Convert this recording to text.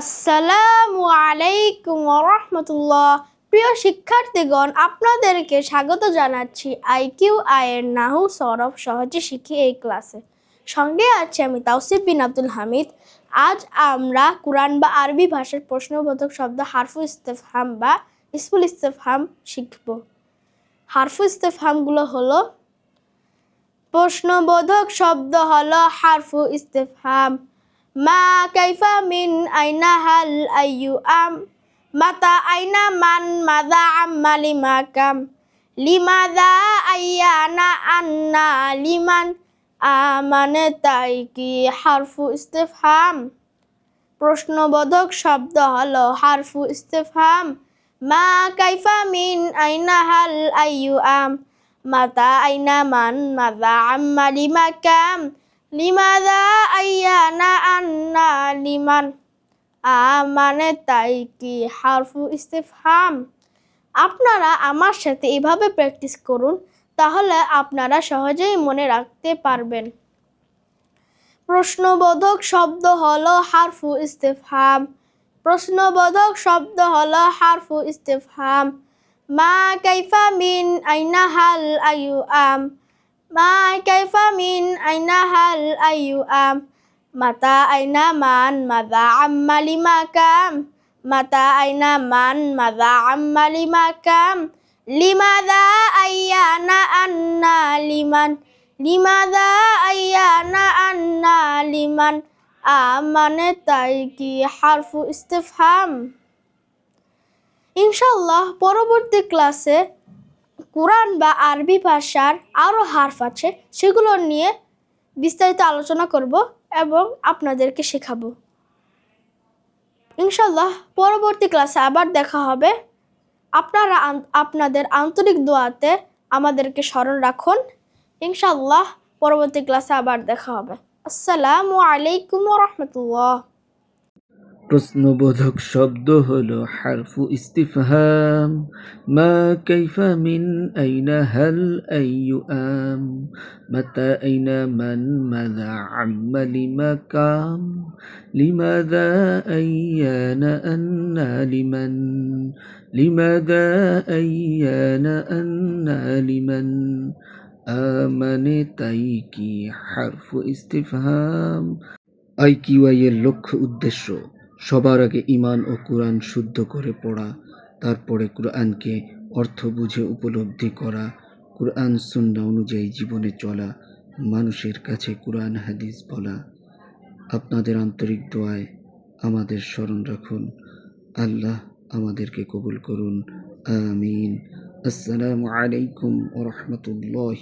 আসসালামু আলাইকুম রহমতুল্লাহ প্রিয় শিক্ষার্থীগণ, আপনাদেরকে স্বাগত জানাচ্ছি আইকিউ আয়ের নাহু সরফ সহজে শিখি এই ক্লাসে। সঙ্গে আছি আমি তাওসিফ বিন আব্দুল হামিদ। আজ আমরা কোরআন বা আরবি ভাষার প্রশ্নবোধক শব্দ হারফু ইস্তেফহাম বা ইসমুল ইস্তেফহাম শিখব। হারফু ইস্তেফহামগুলো হলো, প্রশ্নবোধক শব্দ হলো হারফু ইস্তেফহাম। কাইফা মিন আইনা হাল আইয়ু আম মাতা আইনা মান মাদা আম্মা লিমা কাম লিমাদা আইয়ানা আন্না লিমান আমানে তাই কি হারফু ইস্তেফহাম প্রশ্নবোধক শব্দ হলো হারফু ইস্তেফহাম। মা কাইফা মিন আইনা হাল আইয়ু আম? মাতা আইনা মান মাদা আম্মা লিমা লিমাদা আইয়ানা আন্না লিমান? আমানে তাই কি হারফু ইস্তেফহাম? আপনারা আমার সাথে এভাবে প্র্যাকটিস করুন, তাহলে আপনারা সহজেই মনে রাখতে পারবেন। প্রশ্নবোধক শব্দ হলো হারফু ইস্তেফহাম। প্রশ্নবোধক শব্দ হলো হারফু ইস্তেফহাম। মা কাইফা মিন আইনা হাল আয়ু আম? মা কাইফা মিন আইনা হাল আয়ু আম মাতা আইনা মান মাদা আম্মা লিমা কাম মাতা আইনা মান মাদা আম্মা লিমা কাম লিমাদা আইয়ানা আন্না লিমান লিমাদা আইয়ানা আন্না লিমান আমানে তাই কি হারফু ইস্তেফহাম ইনশাল্লাহ পরবর্তী ক্লাসে কোরআন বা আরবি ভাষার আরও হারফ আছে, সেগুলো নিয়ে বিস্তারিত আলোচনা করব এবং আপনাদেরকে শেখাবো। ইনশাল্লাহ পরবর্তী ক্লাসে আবার দেখা হবে। আপনারা আপনাদের আন্তরিক দোয়াতে আমাদেরকে স্মরণ রাখুন। ইনশাল্লাহ পরবর্তী ক্লাসে আবার দেখা হবে। আসসালামু আলাইকুম রহমতুল্লাহ। প্রশ্নবোধক শব্দ হলো হারফু ইস্তিফহাম। মা কাইফা মিন আইনা, হাল আইয়ু আম? মাতা আইনা মান মাদা আম্মা লিমা কাম? লিমাদা আইয়ানা আন্না লিমান? লিমাদা আইয়ানা আন্না লিমান? আমানে তাই কি হারফু ইস্তিফহাম? আইকিউআই এর লক্ষ্য উদ্দেশ্য। সবার আগে ইমান ও কোরআন শুদ্ধ করে পড়া, তারপরে কোরআনকে অর্থ বুঝে উপলব্ধি করা, কোরআন সুন্না অনুযায়ী জীবনে চলা, মানুষের কাছে কোরআন হাদিস বলা। আপনাদের আন্তরিক দোয়ায় আমাদের স্মরণ রাখুন। আল্লাহ আমাদেরকে কবুল করুন। আমিন। আসসালামু আলাইকুম ওরহমতুল্লাহ